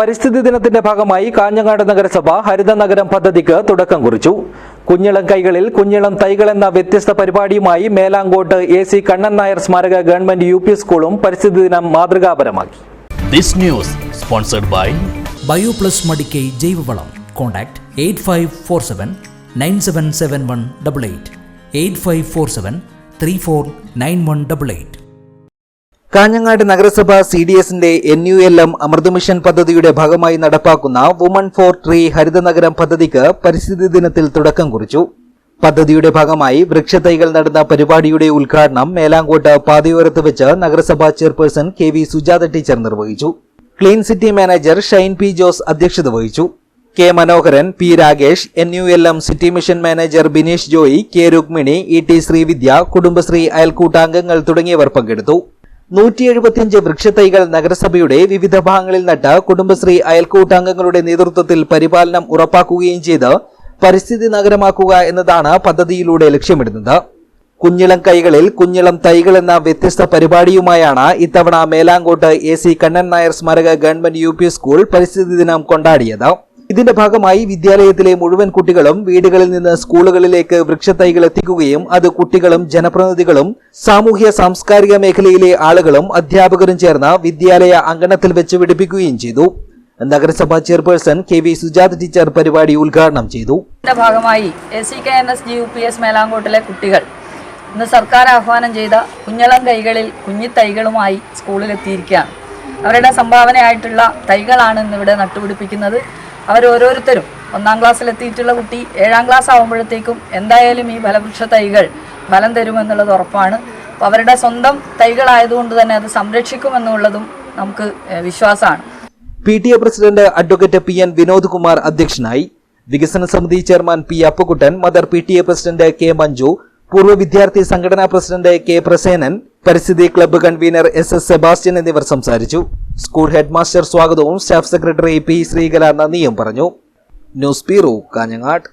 പരിസ്ഥിതി ദിനത്തിന്റെ ഭാഗമായി കാഞ്ഞങ്ങാട് നഗരസഭ ഹരിത നഗരം പദ്ധതിക്ക് തുടക്കം കുറിച്ചു. കുഞ്ഞിളം കൈകളിൽ കുഞ്ഞിളം തൈകൾ എന്ന വ്യത്യസ്ത പരിപാടിയുമായി മേലാങ്കോട്ട് എ സി കണ്ണൻ നായർ സ്മാരക ഗവൺമെന്റ് യു പി സ്കൂളും പരിസ്ഥിതി ദിനം മാതൃകാപരമാക്കി. This news sponsored by Bioplus Madikai ജൈവവളം. Contact eight five four seven nine seven seven one double eight. Eight five four seven three four nine one double eight. Kanhangad നഗരസഭ C D എസിന്റെ N U L M Amrut mission പദ്ധതിയുടെ ഭാഗമായി നടപ്പാക്കുന്ന woman four tree ഹരിതനഗരം പദ്ധതിക്ക് പരിസ്ഥിതി ദിനത്തിൽ തുടക്കം കുറിച്ചു. പദ്ധതിയുടെ ഭാഗമായി വൃക്ഷത്തൈകൾ നടന്ന പരിപാടിയുടെ ഉദ്ഘാടനം മേലാങ്കോട്ട് പാതയോരത്ത് വെച്ച് നഗരസഭാ chairperson K V Sujatha teacher നിർവഹിച്ചു. Clean city manager Shine P Jose അധ്യക്ഷത വഹിച്ചു. K Manoharan P Rakesh N U L M city mission manager Bineesh Joy K Rukmini E T Sreevidya Kudumbashree അയൽക്കൂട്ടാംഗങ്ങൾ തുടങ്ങിയവർ പങ്കെടുത്തു. നൂറ്റി എഴുപത്തിയഞ്ച് വൃക്ഷത്തൈകൾ നഗരസഭയുടെ വിവിധ ഭാഗങ്ങളിൽ നട്ട് കുടുംബശ്രീ അയൽക്കൂട്ടാംഗങ്ങളുടെ നേതൃത്വത്തിൽ പരിപാലനം ഉറപ്പാക്കുകയും ചെയ്ത് പരിസ്ഥിതി നഗരമാക്കുക എന്നതാണ് പദ്ധതിയിലൂടെ ലക്ഷ്യമിടുന്നത്. കുഞ്ഞിളം കൈകളിൽ കുഞ്ഞിളം തൈകൾ എന്ന വ്യത്യസ്ത പരിപാടിയുമായാണ് ഇത്തവണ മേലാങ്കോട്ട് എ സി കണ്ണൻ നായർ സ്മാരക ഗവൺമെന്റ് യു സ്കൂൾ പരിസ്ഥിതി ദിനം കൊണ്ടാടിയത്. ഇതിന്റെ ഭാഗമായി വിദ്യാലയത്തിലെ മുഴുവൻ കുട്ടികളും വീടുകളിൽ നിന്ന് സ്കൂളുകളിലേക്ക് വൃക്ഷത്തൈകൾ എത്തിക്കുകയും അത് കുട്ടികളും ജനപ്രതിനിധികളും സാമൂഹ്യ സാംസ്കാരിക മേഖലയിലെ ആളുകളും അധ്യാപകരും ചേർന്ന് വിദ്യാലയ അങ്കണത്തിൽ വെച്ച് പിടിപ്പിക്കുകയും ചെയ്തു. നഗരസഭാ chairperson K V Sujatha teacher പരിപാടി ഉദ്ഘാടനം ചെയ്തു. ഇതിന്റെ ഭാഗമായി A C K N S G U P S മേലാങ്കോട്ടിലെ കുട്ടികൾ ഇന്ന് സർക്കാർ ആഹ്വാനം ചെയ്ത കുഞ്ഞളം കൈകളിൽ കുഞ്ഞിത്തൈകളുമായി സ്കൂളിലെത്തിയിരിക്കുകയാണ്. അവരുടെ സംഭാവനയായിട്ടുള്ള തൈകളാണ് ഇന്നിവിടെ നട്ടുപിടിപ്പിക്കുന്നത്. അവരോരോരുത്തരും ഒന്നാം ക്ലാസ്സിലെത്തിയിട്ടുള്ള കുട്ടി ഏഴാം ക്ലാസ് ആകുമ്പോഴത്തേക്കും എന്തായാലും ഈ ഫലവൃക്ഷ തൈകൾ ഫലം തരുമെന്നുള്ളത് ഉറപ്പാണ്. അപ്പോൾ അവരുടെ സ്വന്തം തൈകളായതുകൊണ്ട് തന്നെ അത് സംരക്ഷിക്കുമെന്നുള്ളതും നമുക്ക് വിശ്വാസമാണ്. P T A president advocate P N Vinod Kumar അധ്യക്ഷനായി വികസന സമിതി chairman P Appukuttan mother P T A president K Manju പൂർവ വിദ്യാർത്ഥി സംഘടനാ പ്രസിഡന്റ് കെ പ്രസേനൻ പരിസ്ഥിതി club convener S S Sebastian എന്നിവർ സംസാരിച്ചു. സ്കൂൾ ഹെഡ്മാസ്റ്റർ സ്വാഗതവും സ്റ്റാഫ് സെക്രട്ടറി പി ശ്രീകല നന്ദിയും പറഞ്ഞു. News bureau Kanhangad